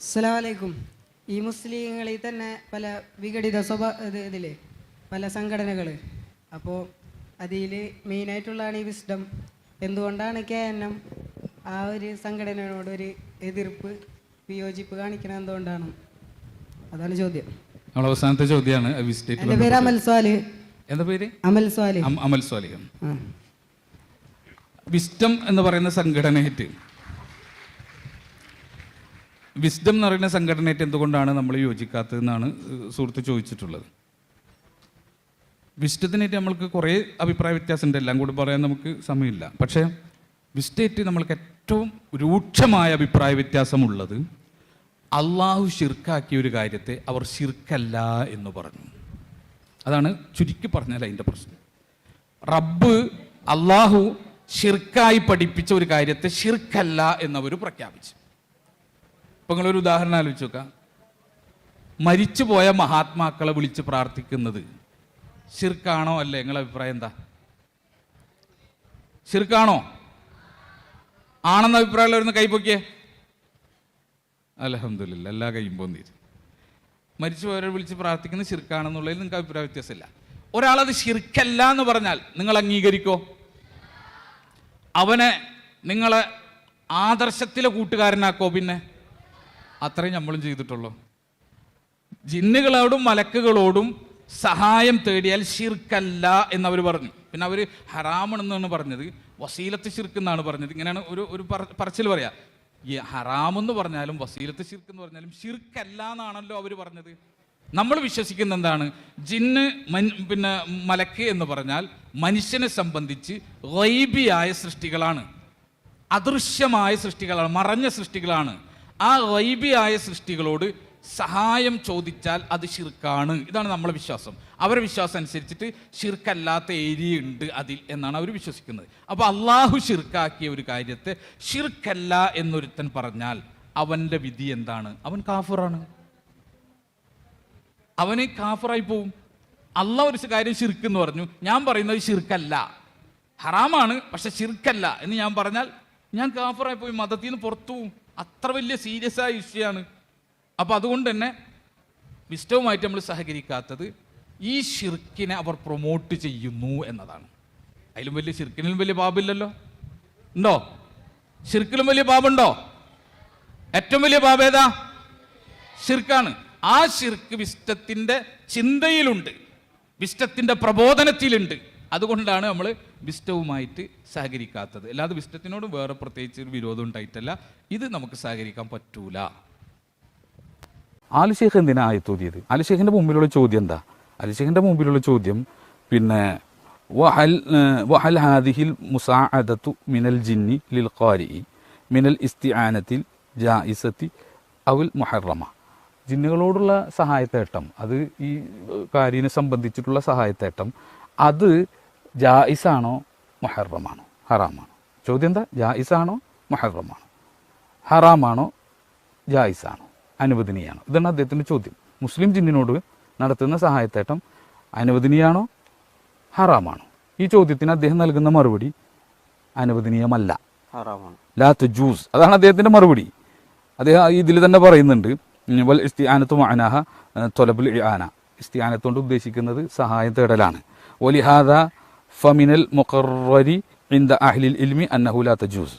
അസ്സലാമലൈക്കും. ഈ മുസ്ലിങ്ങളിൽ തന്നെ പല വിഘടിത സ്വഭാവ ഇത് പല സംഘടനകൾ അപ്പോൾ അതിൽ മെയിനായിട്ടുള്ളതാണ് ഈ വിസ്ഡം. എന്തുകൊണ്ടാണ് കെ എൻ എം ആ ഒരു സംഘടനയോട് ഒരു എതിർപ്പ് വിയോജിപ്പ് കാണിക്കുന്നത് എന്തുകൊണ്ടാണ്? അതാണ് ചോദ്യം. നമ്മൾ അവസാനത്തെ ചോദ്യമാണ് എന്റെ പേര് അമൽ സ്വാൽ. എന്താ പേര്? അമൽ സ്വാലി. അമൽ സ്വാലി. വിസ്റ്റം എന്ന് പറയുന്ന സംഘടനയായിട്ട് വിസ്ഡം എന്ന് പറയുന്ന സംഘടനയായിട്ട് എന്തുകൊണ്ടാണ് നമ്മൾ യോജിക്കാത്തതെന്നാണ് സുഹൃത്ത് ചോദിച്ചിട്ടുള്ളത്. വിസ്റ്റത്തിനായിട്ട് നമ്മൾക്ക് കുറേ അഭിപ്രായ വ്യത്യാസമുണ്ട്. എല്ലാം കൂടി പറയാൻ നമുക്ക് സമയമില്ല. പക്ഷേ വിസ്റ്റേറ്റ് നമ്മൾക്ക് ഏറ്റവും രൂക്ഷമായ അഭിപ്രായ വ്യത്യാസമുള്ളത് അള്ളാഹു ഷിർക്കാക്കിയ ഒരു കാര്യത്തെ അവർ ശിർക്കല്ല എന്ന് പറഞ്ഞു. അതാണ് ചുരുക്കി പറഞ്ഞാൽ അതിന്റെ പ്രശ്നം. റബ്ബ് അള്ളാഹു ഷിർക്കായി പഠിപ്പിച്ച ഒരു കാര്യത്തെ ഷിർക്കല്ല എന്നവർ പ്രഖ്യാപിച്ചു. ഇപ്പൊ നിങ്ങളൊരു ഉദാഹരണം ആലോചിച്ച് നോക്കാം. മരിച്ചുപോയ മഹാത്മാക്കളെ വിളിച്ച് പ്രാർത്ഥിക്കുന്നത് ശിർക്കാണോ അല്ലേ? നിങ്ങളെ അഭിപ്രായം എന്താ? ശിർക്കാണോ? ആണെന്ന അഭിപ്രായമുള്ളവരൊന്ന് കൈപ്പൊക്കിയേ അലഹമില്ല എല്ലാ കൈയും പോന്നീര് മരിച്ചുപോയവരെ വിളിച്ച് പ്രാർത്ഥിക്കുന്നത് ശിർക്കാണെന്നുള്ളതിൽ നിങ്ങൾക്ക് അഭിപ്രായ വ്യത്യാസമില്ല. ഒരാളത് ശിർക്കല്ല എന്ന് പറഞ്ഞാൽ നിങ്ങൾ അംഗീകരിക്കോ? അവനെ നിങ്ങളെ ആദർശത്തിലെ കൂട്ടുകാരനാക്കോ പിന്നെ? അത്രയും നമ്മളും ചെയ്തിട്ടുള്ളൂ. ജിന്നുകളോടും മലക്കുകളോടും സഹായം തേടിയാൽ ഷിർക്കല്ല എന്നവർ പറഞ്ഞു. പിന്നെ അവർ ഹറാമണെന്നാണ് പറഞ്ഞത്. വസീലത്ത് ഷിർക്ക് എന്നാണ് പറഞ്ഞത്. ഇങ്ങനെയാണ് ഒരു ഒരു പറച്ചിൽ പറയാ. ഈ ഹറാമെന്ന് പറഞ്ഞാലും വസീലത്ത് ഷിർക്ക് എന്ന് പറഞ്ഞാലും ഷിർക്കല്ല എന്നാണല്ലോ അവർ പറഞ്ഞത്. നമ്മൾ വിശ്വസിക്കുന്ന എന്താണ്? ജിന്ന് മൻ- പിന്നെ മലക്ക് എന്ന് പറഞ്ഞാൽ മനുഷ്യനെ സംബന്ധിച്ച് വൈബിയായ സൃഷ്ടികളാണ്. അദൃശ്യമായ സൃഷ്ടികളാണ്. മറഞ്ഞ സൃഷ്ടികളാണ്. ആ റൈബിയായ സൃഷ്ടികളോട് സഹായം ചോദിച്ചാൽ അത് ഷിർക്കാണ് ഇതാണ് നമ്മളെ വിശ്വാസം. അവരുടെ വിശ്വാസം അനുസരിച്ചിട്ട് ഷിർക്കല്ലാത്ത ഏരിയ ഉണ്ട് അതിൽ എന്നാണ് അവർ വിശ്വസിക്കുന്നത്. അപ്പോൾ അള്ളാഹു ഷിർക്കാക്കിയ ഒരു കാര്യത്തെ ഷിർക്കല്ല എന്നൊരുത്തൻ പറഞ്ഞാൽ അവന്റെ വിധി എന്താണ്? അവൻ കാഫറാണ്. അവന് കാഫറായി പോവും. അള്ള ഒരു കാര്യം ഷിർക്ക് എന്ന് പറഞ്ഞു. ഞാൻ പറയുന്നത് ഷിർക്കല്ല ഹറാമാണ് പക്ഷെ ഷിർക്കല്ല എന്ന് ഞാൻ പറഞ്ഞാൽ ഞാൻ കാഫറായി പോയി മതത്തിൽ നിന്ന് പുറത്തു. പോകും അത്ര വലിയ സീരിയസ് ആയ ഇഷ്യൂയാണ് അപ്പം അതുകൊണ്ട് തന്നെ വിസ്റ്റവുമായിട്ട് നമ്മൾ സഹകരിക്കാത്തത് ഈ ഷിർക്കിനെ അവർ പ്രൊമോട്ട് ചെയ്യുന്നു എന്നതാണ്. അതിലും വലിയ ഷിർക്കിനും വലിയ പാപില്ലല്ലോ. ഉണ്ടോ? ഷിർക്കിലും വലിയ പാപുണ്ടോ? ഏറ്റവും വലിയ പാപേതാ ഷിർക്കാണ് ആ ഷിർക്ക് വിസ്റ്റത്തിന്റെ ചിന്തയിലുണ്ട്. വിസ്റ്റത്തിന്റെ പ്രബോധനത്തിലുണ്ട്. അതുകൊണ്ടാണ് നമ്മൾ വിസ്റ്റവുമായിട്ട് സഹകരിക്കാത്തത്. അല്ലാതെ വിസ്റ്റത്തിനോട് വേറെ പ്രത്യേകിച്ച് ഒരു വിരോധം ഉണ്ടായിട്ടല്ല ഇത് നമുക്ക് സഹകരിക്കാൻ പറ്റൂല. ആലുഷേഖ് എന്തിനാ തോന്നിയത്? ആലുഷേഖിന്റെ മുമ്പിലുള്ള ചോദ്യം എന്താ? ആലുഷേഖിന്റെ മുമ്പിലുള്ള ചോദ്യം പിന്നെ വഹൽ വഹൽ ഹാദിഹിൽ മുസാഅദത്തു മിനൽ ജിന്നി ലിൽ ഖാരിഇ മിനൽ ഇസ്തിആനത്തിൽ ജായിസത്തി അവൽ മുഹറമ. ജിന്നുകളോടുള്ള സഹായത്തേട്ടം അത് ഈ കാര്യനെ സംബന്ധിച്ചിട്ടുള്ള സഹായത്തേട്ടം അത് ജായിസാണോ മൊഹറമാണോ? ഹറാമാണോ? ചോദ്യം എന്താ ജായിസാണോ മൊഹറമാണോ? ഹറാമാണോ ജായിസാണോ? അനുവദനീയാണോ? ഇതാണ് അദ്ദേഹത്തിന്റെ ചോദ്യം. മുസ്ലിം ജിന്നിനോട് നടത്തുന്ന സഹായത്തേട്ടം അനുവദനീയാണോ ഹറാമാണോ? ഈ ചോദ്യത്തിന് അദ്ദേഹം നൽകുന്ന മറുപടി അനുവദനീയമല്ല. ലാത്ത് ജൂസ് അതാണ് അദ്ദേഹത്തിന്റെ മറുപടി. അദ്ദേഹം ഇതിൽ തന്നെ പറയുന്നുണ്ട് വൽ ഇസ്തിആനത്തു മഅനാഹ തൊലബുൽ ആന ഇസ്തിആനത്ത് കൊണ്ട് ഉദ്ദേശിക്കുന്നത് സഹായം തേടലാണ്. ഒലിഹാദ ഫമിനൽ മുഖറരി ഇന്ദ അഹ്ലിൽ ഇൽമി അന്നഹു ലാ തജൂസ്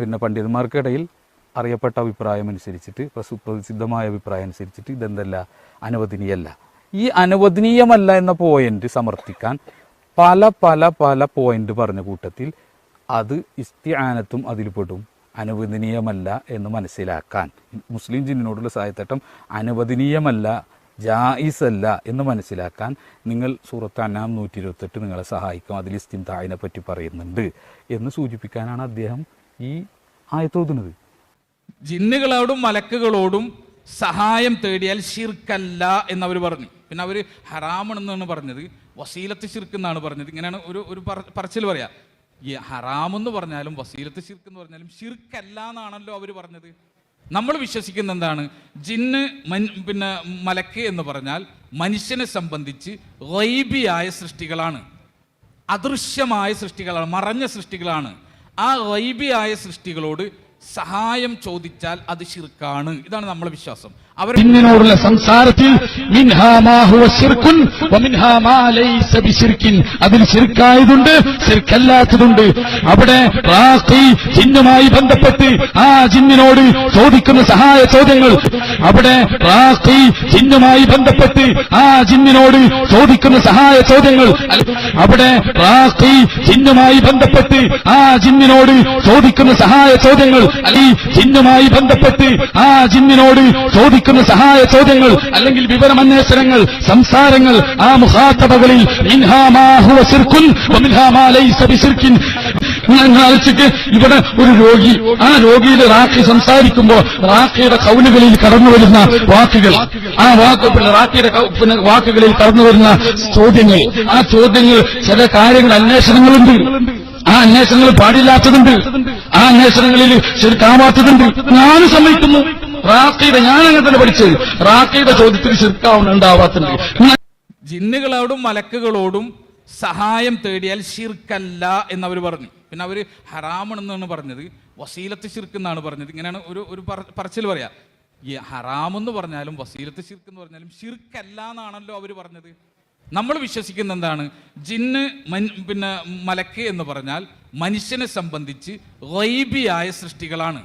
പിന്നെ പണ്ഡിതന്മാർക്കിടയിൽ അറിയപ്പെട്ട അഭിപ്രായം അനുസരിച്ചിട്ട് പ്രസിദ്ധമായ അഭിപ്രായം അനുസരിച്ചിട്ട് ഇതെന്തല്ല? അനുവദനീയല്ല. ഈ അനുവദനീയമല്ല എന്ന പോയിന്റ് സമർത്ഥിക്കാൻ പല പല പല പോയിന്റ് പറഞ്ഞ കൂട്ടത്തിൽ അത് ഇസ്തിആനത്തും അതിൽ പെടും. അനുവദനീയമല്ല എന്ന് മനസ്സിലാക്കാൻ. മുസ്ലിം ജിന്നിനോടുള്ള സഹായത്തട്ടം അനുവദനീയമല്ല ജായിസ് അല്ല എന്ന് മനസ്സിലാക്കാൻ നിങ്ങൾ സൂറത്ത് അന്നാം നൂറ്റി ഇരുപത്തെട്ട് നിങ്ങളെ സഹായിക്കും. അതിൽ ഇസ്തിന്തായിനെ പറ്റി പറയുന്നുണ്ട് എന്ന് സൂചിപ്പിക്കാനാണ് അദ്ദേഹം ഈ ആയത്തോതുന്നത് ജിന്നുകളോടും മലക്കുകളോടും സഹായം തേടിയാൽ ഷിർക്കല്ല എന്നവർ പറഞ്ഞു. പിന്നെ അവർ ഹറാമണെന്നാണ് പറഞ്ഞത്. വസീലത്ത് ഷിർക്ക് എന്നാണ് പറഞ്ഞത്. ഇങ്ങനെയാണ് ഒരു ഒരു പറ- പറച്ചിൽ പറയാ. ഈ ഹറാമെന്ന് പറഞ്ഞാലും വസീലത്ത് ഷിർക്ക് എന്ന് പറഞ്ഞാലും ഷിർക്കല്ല എന്നാണല്ലോ അവർ പറഞ്ഞത്. നമ്മൾ വിശ്വസിക്കുന്ന എന്താണ്? ജിന്ന് മൻ പിന്നെ മലക്ക് എന്ന് പറഞ്ഞാൽ മനുഷ്യനെ സംബന്ധിച്ച് റൈബിയായ സൃഷ്ടികളാണ്. അദൃശ്യമായ സൃഷ്ടികളാണ് മറഞ്ഞ സൃഷ്ടികളാണ്. ആ റൈബിയായ സൃഷ്ടികളോട് സഹായം ചോദിച്ചാൽ അത് ശിർക്കാണ്. ഇതാണ് നമ്മളെ വിശ്വാസം. അവർ ജിന്നിനോടുള്ള സംസാരത്തിൽ അതിൽ ശിർക്കായതുണ്ട് ശിർക്കല്ലാത്തതുണ്ട് അവിടെ റാഖി ജിന്നുമായി ബന്ധപ്പെട്ട് ആ ജിന്നിനോട് ചോദിക്കുന്ന സഹായ ചോദ്യങ്ങൾ. അവിടെ റാഖി ജിന്നുമായി ബന്ധപ്പെട്ട് ആ ജിന്നിനോട് ചോദിക്കുന്ന സഹായ ചോദ്യങ്ങൾ. അവിടെ റാഖി ജിന്നുമായി ബന്ധപ്പെട്ട് ആ ജിന്നിനോട് ചോദിക്കുന്ന സഹായ ചോദ്യങ്ങൾ. അല്ലെ ജിന്നുമായി ബന്ധപ്പെട്ട് ആ ജിന്നിനോട് ചോദിക്കുന്ന സഹായ ചോദ്യങ്ങൾ അല്ലെങ്കിൽ വിവരമന്വേഷണങ്ങൾ സംസാരങ്ങൾ ആ മുഖാത്തബകളിൽ മിൻഹാ മാ ഹുവ ശിർക്കുൻ വമിൻഹാ മാ ലൈസ ബിശിർക്കിൻ നിങ്ങൾ ആലോചിക്ക് ഇവിടെ ഒരു രോഗി ആ രോഗിയുടെ റാഖി സംസാരിക്കുമ്പോൾ റാഖിയുടെ കൗലുകളിൽ കടന്നു വരുന്ന വാക്കുകൾ ആ വാക്ക് റാഖിയുടെ പിന്നെ വാക്കുകളിൽ കടന്നു വരുന്ന ചോദ്യങ്ങൾ. ആ ചോദ്യങ്ങൾ ചില കാര്യങ്ങൾ അന്വേഷണങ്ങളുണ്ട്. ആ അന്വേഷണങ്ങൾ പാടില്ലാത്തതുണ്ട്. ആ അന്വേഷണങ്ങളിൽ ശരിക്കാവാത്തതുണ്ട് ഞാൻ സമ്മതിക്കുന്നു. റാഖിയുടെ ഞാൻ അങ്ങനെ തന്നെ പഠിച്ചത്. റാഖിയുടെ ചോദ്യത്തിൽ ശരിക്കാവുന്നുണ്ടാവാത്തുണ്ട് ജിന്നുകളോടും മലക്കുകളോടും സഹായം തേടിയാൽ ഷിർക്കല്ല എന്നവർ പറഞ്ഞു. പിന്നെ അവർ ഹറാമണെന്നാണ് പറഞ്ഞത്. വസീലത്ത് ഷിർക്ക് എന്നാണ് പറഞ്ഞത്. ഇങ്ങനെയാണ് ഒരു ഒരു പറച്ചിൽ പറയാ. ഈ ഹറാമെന്ന് പറഞ്ഞാലും വസീലത്ത് ഷിർക്ക് എന്ന് പറഞ്ഞാലും ഷിർക്കല്ല എന്നാണല്ലോ അവർ പറഞ്ഞത്. നമ്മൾ വിശ്വസിക്കുന്ന എന്താണ്? ജിന്ന് പിന്നെ മലക്ക് എന്ന് പറഞ്ഞാൽ മനുഷ്യനെ സംബന്ധിച്ച് വൈബിയായ സൃഷ്ടികളാണ്.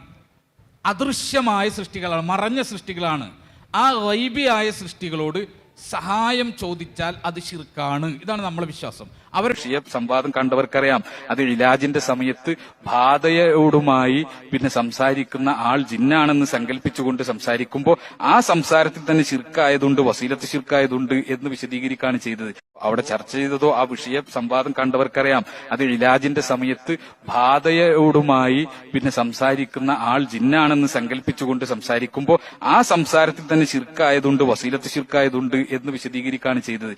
അദൃശ്യമായ സൃഷ്ടികളാണ് മറഞ്ഞ സൃഷ്ടികളാണ്. ആ റൈബിയായ സൃഷ്ടികളോട് സഹായം ചോദിച്ചാൽ അത് ശിർക്കാണ്. ഇതാണ് നമ്മളെ വിശ്വാസം. അവർ ഷിയബ് സംവാദം കണ്ടവർക്കറിയാം. അത് ഇലാജിന്റെ സമയത്ത് ബാധയോടുമായി പിന്നെ സംസാരിക്കുന്ന ആൾ ജിന്നാണെന്ന് സങ്കല്പിച്ചുകൊണ്ട് സംസാരിക്കുമ്പോൾ ആ സംസാരത്തിൽ തന്നെ ശിർക്കായതുണ്ട് വസീലത്ത് ശിർക്കായതുണ്ട് എന്ന് വിശദീകരിക്കുകയാണ് ചെയ്തത്. അവിടെ ചർച്ച ചെയ്തതോ ആ വിഷയ സംവാദം കണ്ടവർക്കറിയാം. അത് ഇലാജിന്റെ സമയത്ത് ബാധയോടുമായി പിന്നെ സംസാരിക്കുന്ന ആൾ ജിന്നാണെന്ന് സങ്കല്പിച്ചുകൊണ്ട് സംസാരിക്കുമ്പോൾ ആ സംസാരത്തിൽ തന്നെ ശിർക്കായതുണ്ട് വസീലത്ത് ശിർക്കായതുണ്ട് എന്ന് വിശദീകരിക്കുകയാണ് ചെയ്തത്.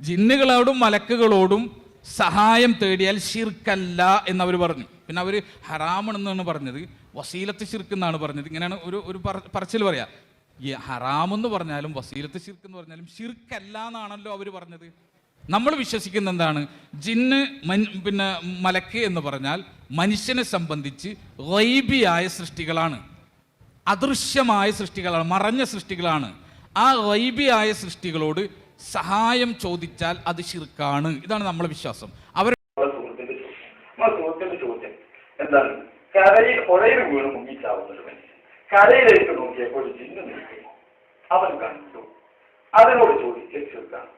ജിന്നുകളോടും മലക്കുകളോടും സഹായം തേടിയാൽ ഷിർക്കല്ല എന്നവർ പറഞ്ഞു. പിന്നെ അവർ ഹറാമണെന്നാണ് പറഞ്ഞത്. വസീലത്ത് ഷിർക്ക് എന്നാണ് പറഞ്ഞത്. ഇങ്ങനെയാണ് ഒരു ഒരു പറച്ചിൽ പറയാ. ഈ ഹറാമെന്ന് പറഞ്ഞാലും വസീലത്ത് ഷിർക്ക് എന്ന് പറഞ്ഞാലും ഷിർക്കല്ല എന്നാണല്ലോ അവർ പറഞ്ഞത്. നമ്മൾ വിശ്വസിക്കുന്ന എന്താണ്? ജിന്ന് മൻ- പിന്നെ മലക്ക് എന്ന് പറഞ്ഞാൽ മനുഷ്യനെ സംബന്ധിച്ച് വൈബിയായ സൃഷ്ടികളാണ്. അദൃശ്യമായ സൃഷ്ടികളാണ്. മറഞ്ഞ സൃഷ്ടികളാണ്. ആ റൈബിയായ സൃഷ്ടികളോട് സഹായം ചോദിച്ചാൽ അത് ശിർക്കാണ്. ഇതാണ് നമ്മളെ വിശ്വാസം. അവർ നമ്മുടെ സുഹൃത്തിന്റെ ചോദ്യം. നമ്മുടെ സുഹൃത്തിന്റെ ചോദ്യം എന്താണ്? കരയിൽ പുഴയിൽ വീണ് മുങ്ങിച്ചാവുന്ന ഒരു മനുഷ്യൻ. കരയിലേക്ക് നോക്കിയപ്പോൾ ഒരു ജിന്ന് നിൽക്കുന്നു. അവൻ കണ്ടു. അതിനോട് ചോദിക്കുക ചെറുക്കാണ്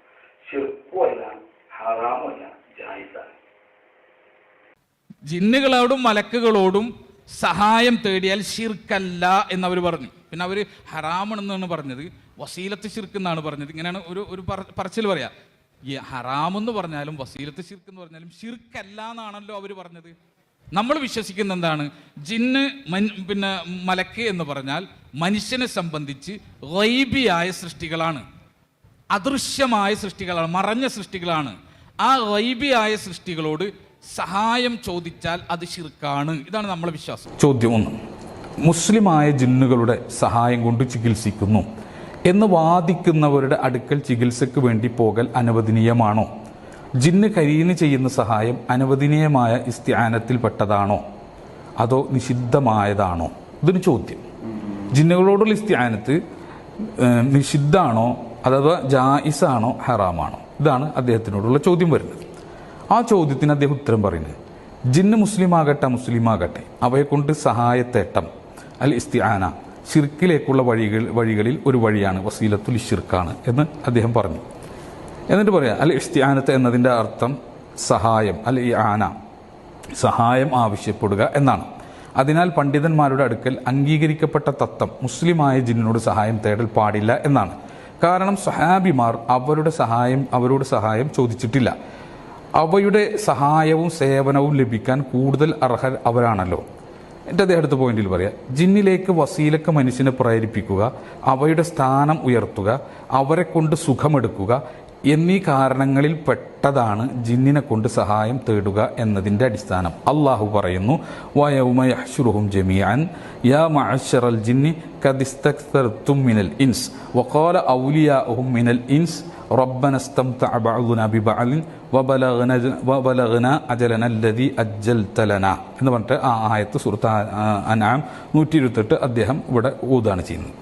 ചെറുപ്പമല്ല ഹറാമല്ല ജായിസാണ് ജിന്നുകളോടും മലക്കുകളോടും സഹായം തേടിയാൽ ഷിർക്കല്ല എന്നവർ പറഞ്ഞു. പിന്നെ അവർ ഹറാമണെന്നാണ് പറഞ്ഞത്. വസീലത്ത് ഷിർക്ക് എന്നാണ് പറഞ്ഞത്. ഇങ്ങനെയാണ് ഒരു ഒരു പറച്ചിൽ പറയാ. ഈ ഹറാമെന്ന് പറഞ്ഞാലും വസീലത്ത് ശിർക്ക് എന്ന് പറഞ്ഞാലും ഷിർക്കല്ല എന്നാണല്ലോ അവർ പറഞ്ഞത്. നമ്മൾ വിശ്വസിക്കുന്ന എന്താണ്? ജിന്ന് മൻ പിന്നെ മലക്ക് എന്ന് പറഞ്ഞാൽ മനുഷ്യനെ സംബന്ധിച്ച് വൈബിയായ സൃഷ്ടികളാണ്. അദൃശ്യമായ സൃഷ്ടികളാണ് മറഞ്ഞ സൃഷ്ടികളാണ്. ആ വൈബിയായ സൃഷ്ടികളോട് സഹായം ചോദിച്ചാൽ അത് ശിർക്കാണ്. ഇതാണ് നമ്മളെ വിശ്വാസം. ചോദ്യം ഒന്ന്. മുസ്ലിമായ ജിന്നുകളുടെ സഹായം കൊണ്ട് ചികിത്സിക്കുന്നു എന്ന് വാദിക്കുന്നവരുടെ അടുക്കൽ ചികിത്സയ്ക്ക് വേണ്ടി പോകൽ അനുവദനീയമാണോ? ജിന്ന് കരീന് ചെയ്യുന്ന സഹായം അനുവദനീയമായ ഇസ്ത്യാനത്തിൽപ്പെട്ടതാണോ അതോ നിഷിദ്ധമായതാണോ? ഇതൊരു ചോദ്യം. ജിന്നുകളോടുള്ള ഇസ്ത്യാനത്ത് നിഷിദ്ധാണോ? അഥവാ ജായിസാണോ? ഹറാമാണോ? ഇതാണ് അദ്ദേഹത്തിനോടുള്ള ചോദ്യം വരുന്നത്. ആ ചോദ്യത്തിന് അദ്ദേഹം ഉത്തരം പറയുന്നത്. ജിന്ന് മുസ്ലിം ആകട്ടെ മുസ്ലിം ആകട്ടെ അവയെ കൊണ്ട് സഹായത്തേട്ടം അൽ ഇസ്തിആന ഷിർക്കിലേക്കുള്ള വഴികൾ വഴികളിൽ ഒരു വഴിയാണ് വസീലത്തുൽ ഷിർക്കാണ് എന്ന് അദ്ദേഹം പറഞ്ഞു. എന്നിട്ട് പറയാം അൽ ഇസ്തിആനത്ത് എന്നതിന്റെ അർത്ഥം സഹായം അൽ ഈ ആന സഹായം ആവശ്യപ്പെടുക എന്നാണ്. അതിനാൽ പണ്ഡിതന്മാരുടെ അടുക്കൽ അംഗീകരിക്കപ്പെട്ട തത്വം മുസ്ലിമായ ജിന്നിനോട് സഹായം തേടൽ പാടില്ല എന്നാണ്. കാരണം സഹാബിമാർ അവരുടെ സഹായം അവരോട് സഹായം ചോദിച്ചിട്ടില്ല. അവയുടെ സഹായവും സേവനവും ലഭിക്കാൻ കൂടുതൽ അർഹർ അവരാണല്ലോ. എന്റെ അതേ അടുത്ത പോയിന്റിൽ പറയാം. ജിന്നിലേക്ക് വസീലക്ക് മനുഷ്യനെ പ്രേരിപ്പിക്കുക അവയുടെ സ്ഥാനം ഉയർത്തുക അവരെ കൊണ്ട് സുഖമെടുക്കുക എന്നീ കാരണങ്ങളിൽ പെട്ടതാണ് ജിന്നിനെ കൊണ്ട് സഹായം തേടുക എന്നതിന്റെ അടിസ്ഥാനം അള്ളാഹു പറയുന്നു വയൗമ യഹ്ശുറുഹും ജമീഅൻ യാ മഅശറൽ ജിന്നി കദിസ്തക്തർതും മിനൽ ഇൻസ് വഖാല ഔലിയാഉഹും മിനൽ ഇൻസ് ربنا استمتع بعضنا ببعض وبلغنا وبلغنا أجلنا الذي أجلت لنا എന്ന് പറഞ്ഞിട്ട് ആ ആയത്ത് സുഹൃത്ത് അനാം നൂറ്റി ഇരുപത്തെട്ട് അദ്ദേഹം ഇവിടെ ഊതാണ് ചെയ്യുന്നത്